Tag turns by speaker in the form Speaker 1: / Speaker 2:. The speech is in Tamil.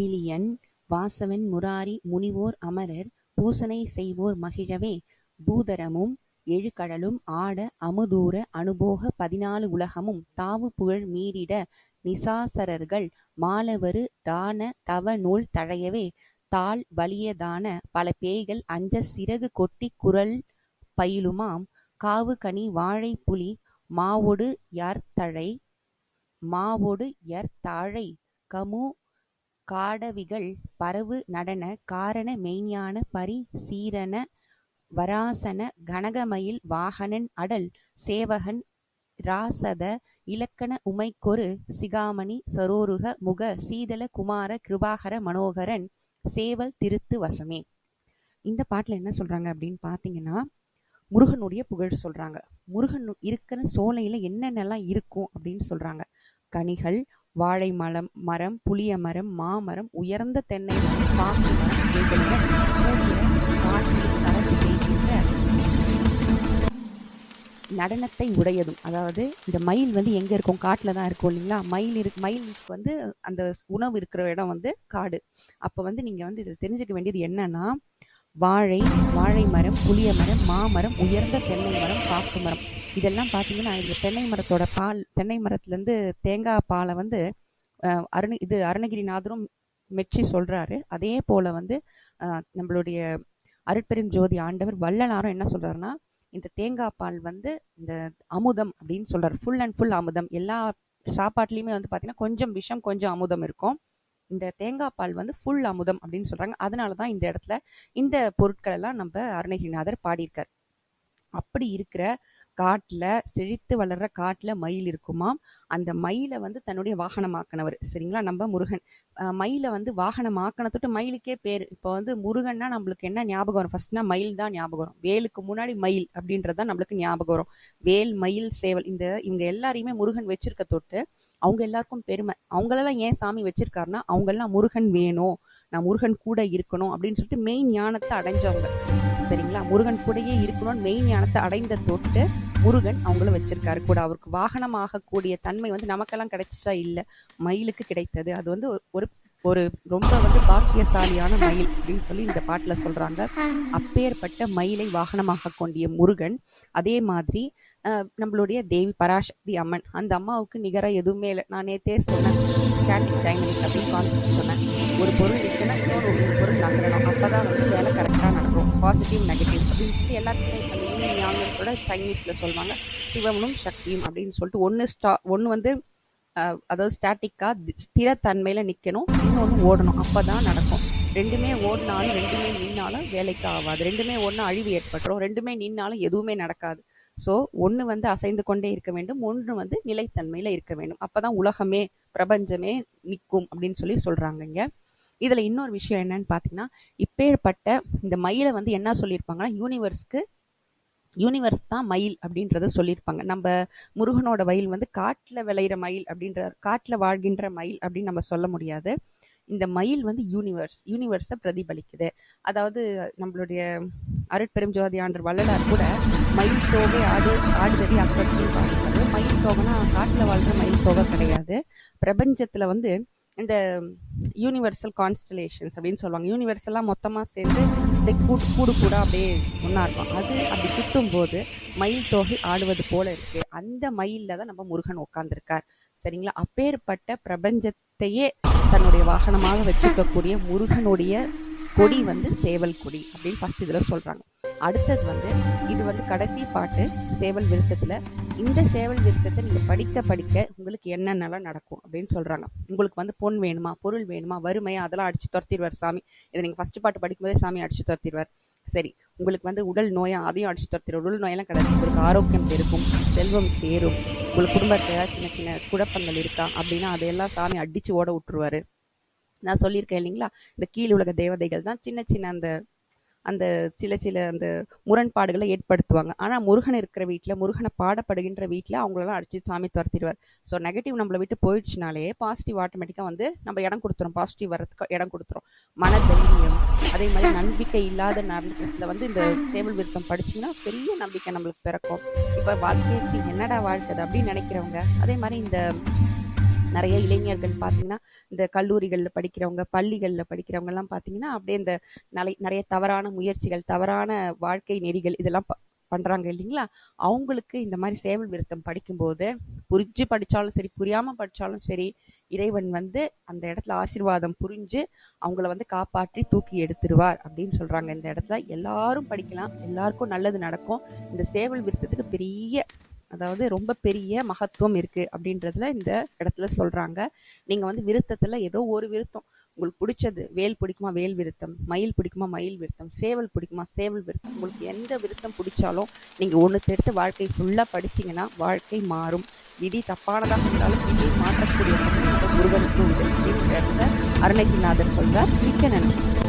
Speaker 1: செவிலியன் வாசவன் முராரி முனிவோர் அமரர் பூசனை செய்வோர் மகிழவே. பூதரமும் எழுகடலும் ஆட அமுதூர அனுபோக பதினாலு உலகமும் தாவு புகழ் மீறிட நிசாசரர்கள் மாலவரு தான தவ நூல் தழையவே. தாள் வலியதான பல பேய்கள் அஞ்ச சிறகு கொட்டி குரல் பயிலுமாம். காவு கனி வாழை புலி மாவொடு யர்த்தழை மாவொடு யர்த்தாழை கமு காடவிகள் பரவு நடன காரண மெய்ஞ்ஞான பரி சீரண வராசன கனகமயில் வாகனன் அடல் சேவகன் இராசத இலக்கண உமைக்கொரு சிகாமணி சரோருக முக சீதல குமார கிருபாகர மனோகரன் சேவல் திருத்து வசமே. இந்த பாட்டில் என்ன சொல்கிறாங்க அப்படின்னு பார்த்தீங்கன்னா முருகனுடைய புகழ் சொல்கிறாங்க முருகன் இருக்கிற சோலையில் என்னென்னலாம் இருக்கும் அப்படின்னு சொல்கிறாங்க கனிகள் வாழை மரம் மரம் புளிய மரம் மாமரம் உயர்ந்த தென்னை மரம் பாக்கு மரம் காற்றில் கலந்து செய்கின்ற நடனத்தை உடையதும். அதாவது இந்த மயில் வந்து எங்க இருக்கும்? காட்டுல தான் இருக்கும் இல்லைங்களா? மயில் இரு மயிலுக்கு வந்து அந்த உணவு இருக்கிற இடம் வந்து காடு. அப்ப வந்து நீங்க வந்து இதை தெரிஞ்சுக்க வேண்டியது என்னன்னா வாழை வாழை மரம் புளிய மரம் மாமரம் உயர்ந்த தென்னை மரம் பாக்கு மரம். இதெல்லாம் பார்த்தீங்கன்னா இந்த தென்னை மரத்தோட பால் தென்னை மரத்துலேருந்து தேங்காய் பாலை வந்து அருண இது அருணகிரிநாதரும் மெச்சி சொல்கிறாரு அதே போல் வந்து நம்மளுடைய அருட்பெரும் ஜோதி ஆண்டவர் வள்ளலாரும் என்ன சொல்கிறாருன்னா இந்த தேங்காய் பால் வந்து இந்த அமுதம் அப்படின்னு சொல்கிறார் ஃபுல் அண்ட் ஃபுல் அமுதம். எல்லா சாப்பாட்லேயுமே வந்து பார்த்தீங்கன்னா கொஞ்சம் விஷம் கொஞ்சம் அமுதம் இருக்கும். இந்த தேங்காய் பால் வந்து ஃபுல் அமுதம் அப்படின்னு சொல்கிறாங்க அதனால தான் இந்த இடத்துல இந்த பொருட்கள் எல்லாம் நம்ம அருணகிரிநாதர் பாடியிருக்கார். அப்படி இருக்கிற காட்டில் செழித்து வளர்ற காட்டில் மயில் இருக்குமாம் அந்த மயிலை வந்து தன்னுடைய வாகனமாக்கினவர். சரிங்களா? நம்ம முருகன். மயிலை வந்து வாகனமாக்கின தொட்டு மயிலுக்கே பேர். இப்போ வந்து முருகன்னா நம்மளுக்கு என்ன ஞாபகம் வரும்? ஃபர்ஸ்ட்னா மயில் தான் ஞாபகம் வரும். வேலுக்கு முன்னாடி மயில் அப்படின்றது தான் நம்மளுக்கு ஞாபகம் வரும். வேல் மயில் சேவல் இந்த இவங்க எல்லாரையுமே முருகன் வச்சிருக்க தொட்டு அவங்க எல்லாருக்கும் பெருமை. அவங்களெல்லாம் ஏன் சாமி வச்சிருக்காருன்னா அவங்கெல்லாம் முருகன் வேணும். நான் முருகன் கூட இருக்கணும் அப்படின்னு சொல்லிட்டு மெயின் ஞானத்தை அடைஞ்சவங்க. சரிங்களா? முருகன் கூடயே இருக்கணும்னு மெயின் ஞானத்தை அடைந்த தொட்டு முருகன் அவங்களும் வச்சிருக்காரு. கூட அவருக்கு வாகனமாக கூடிய தன்மை வந்து நமக்கெல்லாம் கிடைச்சா இல்லை. மயிலுக்கு கிடைத்தது. அது வந்து ஒரு- ஒரு ஒரு ரொம்ப வந்து பாக்கியசாலியான மயில் அப்படின்னு சொல்லி இந்த பாட்டுல சொல்றாங்க. அப்பேற்பட்ட மயிலை வாகனமாக கொண்டிய முருகன் அதே மாதிரி நம்மளுடைய தேவி பராசக்தி அம்மன் அந்த அம்மாவுக்கு நிகராக எதுவுமே இல்லை. நான் நேத்தே சொன்னேன் ஸ்டாண்டிங் டைம் அப்படின்னு கான்செப்ட் சொன்னேன். ஒரு பொருள் இருக்குன்னா இன்னொரு ஒரு பொருள் நகரணும் அப்பதான் வந்து வேலை கரெக்டாக நடக்கும். பாசிட்டிவ் நெகட்டிவ் அப்படின்னு சொல்லி எல்லாத்துக்குமே அந்த கூட சைனீஸில் சொல்லுவாங்க. சிவமனும் சக்தியும் அப்படின்னு சொல்லிட்டு ஒன்று ஸ்டா ஒன்று வந்து அதாவது ஸ்டாட்டிக்காக ஸ்திரத்தன்மையில் நிற்கணும் இன்னொன்று ஓடணும். அப்போ தான் நடக்கும். ரெண்டுமே ஓடினாலும் ரெண்டுமே நின்னாலும் வேலைக்கு ஆகாது. ரெண்டுமே ஒன்று அழிவு ஏற்பட்டுரும். ரெண்டுமே நின்னாலும் எதுவுமே நடக்காது. ஸோ ஒன்று வந்து அசைந்து கொண்டே இருக்க வேண்டும். ஒன்று வந்து நிலைத்தன்மையில் இருக்க வேண்டும். அப்போ தான் உலகமே பிரபஞ்சமே நிற்கும் அப்படின்னு சொல்லி சொல்கிறாங்க இங்கே. இதில் இன்னொரு விஷயம் என்னன்னு பார்த்தீங்கன்னா இப்பேற்பட்ட இந்த மயிலை வந்து என்ன சொல்லியிருப்பாங்கன்னா யூனிவர்ஸ்க்கு யூனிவர்ஸ் தான் மயில் அப்படின்றத சொல்லியிருப்பாங்க. நம்ம முருகனோட மயில் வந்து காட்டில் விளையிற மயில் அப்படின்ற காட்டில் வாழ்கின்ற மயில் அப்படின்னு நம்ம சொல்ல முடியாது. இந்த மயில் வந்து யூனிவர்ஸ் யூனிவர்ஸை பிரதிபலிக்குது. அதாவது நம்மளுடைய அருட்பெரும் ஜோதி ஆண்டர் வள்ளலார் கூட மயில் தோகை ஆடு ஆடுதடி அக்கட்சின்னு பாடுறாரு மயில் தோகைனா காட்டில் வாழ்கிற மயில் தோகை கிடையாது. பிரபஞ்சத்தில் வந்து இந்த யூனிவர்சல் கான்ஸ்டலேஷன்ஸ் அப்படின்னு சொல்லுவாங்க. யூனிவர்சலாக மொத்தமாக சேர்ந்து அப்படியே கூடு கூடு கூட அப்படியே ஒன்றா இருக்கும். அது அப்படி சுற்றும் போது மயில் தொகை ஆடுவது போல இருக்கு. அந்த மயிலில் தான் நம்ம முருகன் உட்கார்ந்திருக்கார். சரிங்களா? அப்பேற்பட்ட பிரபஞ்சத்தையே தன்னுடைய வாகனமாக வச்சுக்கக்கூடிய முருகனுடைய கொடி வந்து சேவல் கொடி அப்படின்னு ஃபர்ஸ்ட் இதில் சொல்கிறாங்க அடுத்தது வந்து இது வந்து கடைசி பாட்டு சேவல் விருத்தத்தில். இந்த சேவல் விருத்தத்தை நீங்கள் படிக்க படிக்க உங்களுக்கு என்னென்னலாம் நடக்கும் அப்படின்னு சொல்கிறாங்க உங்களுக்கு வந்து பொன் வேணுமா பொருள் வேணுமா வறுமையா அதெல்லாம் அடிச்சு துரத்திடுவார் சாமி. இதை நீங்கள் ஃபஸ்ட்டு பாட்டு படிக்கும்போதே சாமி அடித்து துரத்திடுவார். சரி உங்களுக்கு வந்து உடல் நோயா அதையும் அடிச்சு துரத்திடுவார். உடல் நோயெல்லாம் கிடையாது. உங்களுக்கு ஆரோக்கியம் பெருக்கும் செல்வம் சேரும். உங்களுக்கு குடும்பத்தில் ஏதாவது சின்ன சின்ன குழப்பங்கள் இருக்கா அப்படின்னா அதையெல்லாம் சாமி அடித்து ஓட விட்டுருவாரு. நான் சொல்லியிருக்கேன் இல்லைங்களா? இந்த கீழ் உலக தேவதைகள் தான் சின்ன சின்ன அந்த அந்த சில சில அந்த முரண்பாடுகளை ஏற்படுத்துவாங்க. ஆனால் முருகன் இருக்கிற வீட்டில் முருகனை பாடப்படுகின்ற வீட்டில் அவங்களெல்லாம் அடிச்சு சாமி துரத்திடுவார். ஸோ நெகட்டிவ் நம்மளை விட்டு போயிடுச்சுனாலே பாசிட்டிவ் ஆட்டோமேட்டிக்காக வந்து நம்ம இடம் கொடுத்துரும் பாசிட்டிவ் வர்றதுக்கு இடம் கொடுத்துரும் மன தைரியம் அதே மாதிரி நம்பிக்கை இல்லாத நேரத்தில் வந்து இந்த சேவல் விருத்தம் படிச்சிங்கன்னா பெரிய நம்பிக்கை நம்மளுக்கு பிறக்கும். இப்போ வாழ்க்கையாச்சு என்னடா வாழ்க்கை அப்படின்னு நினைக்கிறவங்க அதே மாதிரி இந்த நிறைய இளைஞர்கள் பார்த்தீங்கன்னா, இந்த கல்லூரிகளில் படிக்கிறவங்க, பள்ளிகளில் படிக்கிறவங்கலாம் பார்த்தீங்கன்னா, அப்படியே இந்த நலை நிறைய தவறான முயற்சிகள், தவறான வாழ்க்கை நெறிகள் இதெல்லாம் ப இல்லைங்களா? அவங்களுக்கு இந்த மாதிரி சேவல் விருத்தம் படிக்கும்போது, புரிஞ்சு படித்தாலும் சரி, புரியாமல் படித்தாலும் சரி, இறைவன் வந்து அந்த இடத்துல ஆசீர்வாதம் புரிஞ்சு, அவங்கள வந்து காப்பாற்றி தூக்கி எடுத்துருவார் அப்படின்னு சொல்கிறாங்க இந்த இடத்துல. எல்லாரும் படிக்கலாம். எல்லாருக்கும் நல்லது நடக்கும். இந்த சேவல் விருத்தத்துக்கு பெரிய அதாவது ரொம்ப பெரிய மகத்துவம் இருக்கு அப்படின்றதுல இந்த இடத்துல சொல்றாங்க. நீங்க வந்து விருத்தத்துல ஏதோ ஒரு விருத்தம் உங்களுக்கு பிடிச்சது வேல் பிடிக்குமா வேல் விருத்தம், மயில் பிடிக்குமா மயில் விருத்தம், சேவல் பிடிக்குமா சேவல் விருத்தம். உங்களுக்கு எந்த விருத்தம் பிடிச்சாலும் நீங்க ஒன்று எடுத்து வாழ்க்கை ஃபுல்லா படிச்சீங்கன்னா, வாழ்க்கை மாறும். விதி தப்பானதாக இருந்தாலும் விதி மாற்றக்கூடிய முருகனுக்கு உண்டு. அப்படின்ற அருணகிரிநாதர் சொல்றார். மிக்க நன்றி.